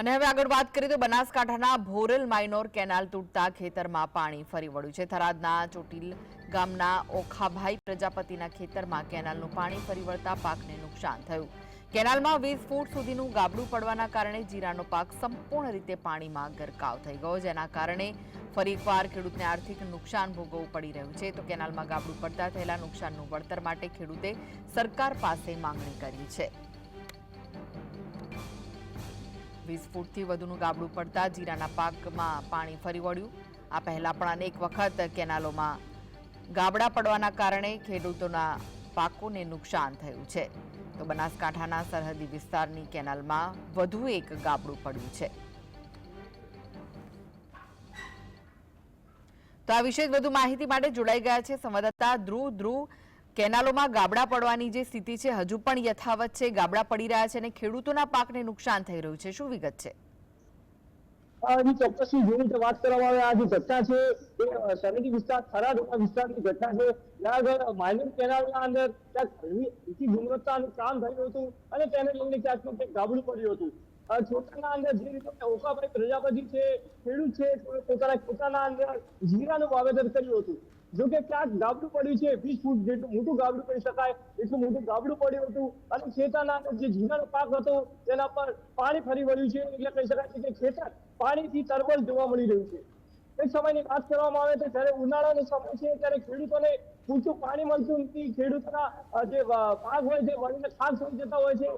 અને હવે આગળ વાત કરીએ તો બનાસકાંઠાના ભોરેલ માઇનોર કેનાલ તૂટતા ખેતરમાં પાણી ફરી વળ્યું છે. થરાદના ચોટીલ ગામના ઓખાભાઈ પ્રજાપતિના ખેતરમાં કેનાલનું પાણી ફરી વળતા પાકને નુકસાન થયું. કેનાલમાં વીસ ફૂટ સુધીનું ગાબડું પડવાના કારણે જીરાનો પાક સંપૂર્ણ રીતે પાણીમાં ગરકાવ થઈ ગયો, જેના કારણે ફરી એકવાર ખેડૂતને આર્થિક નુકસાન ભોગવવું પડી રહ્યું છે. તો કેનાલમાં ગાબડું પડતા થયેલા નુકસાનનું વળતર માટે ખેડૂતે સરકાર પાસે માંગણી કરી છે. વીસ ફૂટથી વધુનું ગાબડું પડતા જીરાના પાકમાં પાણી ફરી વળ્યું. આ પહેલા પણ અનેક વખત કેનાલોમાં ગાબડા પડવાના કારણે ખેડૂતોના પાકોને નુકસાન થયું છે. તો બનાસકાંઠાના સરહદી વિસ્તારની કેનાલમાં વધુ એક ગાબડું પડ્યું છે. તો આ વિશે વધુ માહિતી માટે જોડાઈ ગયા છે સંવાદદાતા ધ્રુવ ધ્રુવ. કેનાલોમાં ગાબડા પડવાની જે સ્થિતિ છે, હજુ પણ યથાવત છે. ગાબડા પડી રહ્યા છે અને ખેડૂતોના પાકને નુકસાન થઈ રહ્યું છે. શું વિગત છે? તેને લઈને ક્યાંક પડ્યું હતું. છોટાના અંદર પ્રજાપતિ છે, ખેડૂત છે પોતાના પોતાના અંદર જીરાનું વાવેતર કર્યું હતું. જો ક્યાંક ગાબડું પડ્યું છે, વીસ ફૂટ જેટલું મોટું ગાબડું કહી શકાય, એટલું મોટું ગાબડું પડ્યું હતું. અને ખેતરના જે જીરાનો પાક હતો, તેના પર પાણી ફરી વળ્યું છે. એટલે કહી શકાય છે કે ખેતર પાણીથી તરબલ જોવા મળી રહ્યું છે. એક સમયની વાત કરવામાં આવે તો જ્યારે ઉનાળાનો સમય છે, ત્યારે ખેડૂતોને પૂરતું પાણી મળતું નથી, ખેડૂતના જે પાક હોય છે વળીને ખાસ થઈ જતા હોય છે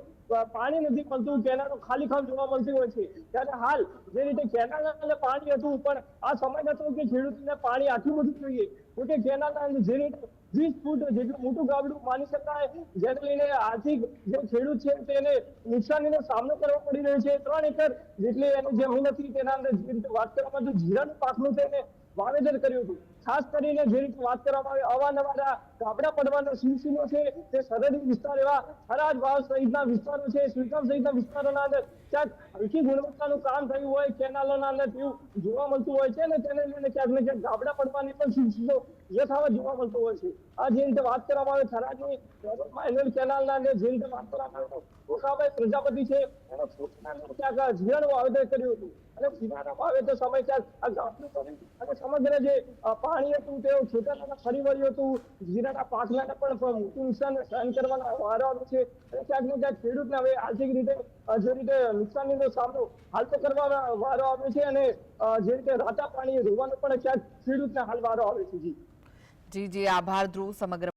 પાણી નથી મળતું કેનાલો ખાલી ખામ જોવા મળતી હોય છે. ત્યારે હાલ જે રીતે કેનાલના પાણી હતું, પણ આ સમય હતો કે ખેડૂતને પાણી આટલું બધું જોઈએ. કે કેનાલના જે રીતે વીસ ફૂટ જેટલું મોટું ગાબડું માની શકાય, જેને લઈને આર્થિક જે ખેડૂત છે તેને નુકસાનીનો સામનો કરવો પડી રહ્યો છે. ત્રણ એકર જેટલી એની જમીન હતી તેના અંદર જે રીતે વાત કરવામાં જીરાનું પાકનું તેને વાવેતર કર્યું હતું. ખાસ કરીને જે રીતે વાત કરવામાં આવે, અવારનવાર ગાબડા પડવાના સિલસિલો છે, તે સરહદી વિસ્તાર એવા થરાદ, વાવ સહિતના વિસ્તારો છે. શ્રીકામ સહિતના વિસ્તારોના અંદર ક્યાંક હલકી ગુણવત્તાનું કામ થયું હોય, કેનાલોના અંદર તેવું જોવા મળતું હોય છે અને તેને લઈને ક્યાંક ને ક્યાંક ગાબડા પડવાની પણ સિલસિલો યથાવત જોવા મળતો હોય છે. આ જે રીતે વાત કરવામાં આવે, થરાદની માઇનર કેનાલના અંદર જે રીતે વાત કરવામાં આવે ઓખાભાઈ પ્રજાપતિ છે, એનો ક્યાંક જીરાનું વાવેતર કર્યું હતું. અને જીરાના વાવેતર સમય ક્યાંક આ ગાબડું અને સમગ્ર જે પાણી હતું તે ખેતરમાં ફરી વળ્યું હતું. જીરાના પાકને પણ મોટું નુકસાન સહન કરવાના વારો આવ્યો છે. ક્યાંક ને ક્યાંક ખેડૂતને હવે આર્થિક રીતે જે રીતે સામનો હાલ તો કરવામાં વારો આવ્યો છે અને જે રીતે રાતા પાણી રોવાનો પણ ક્યાંક ખેડૂતને હાલ વારો આવે છે.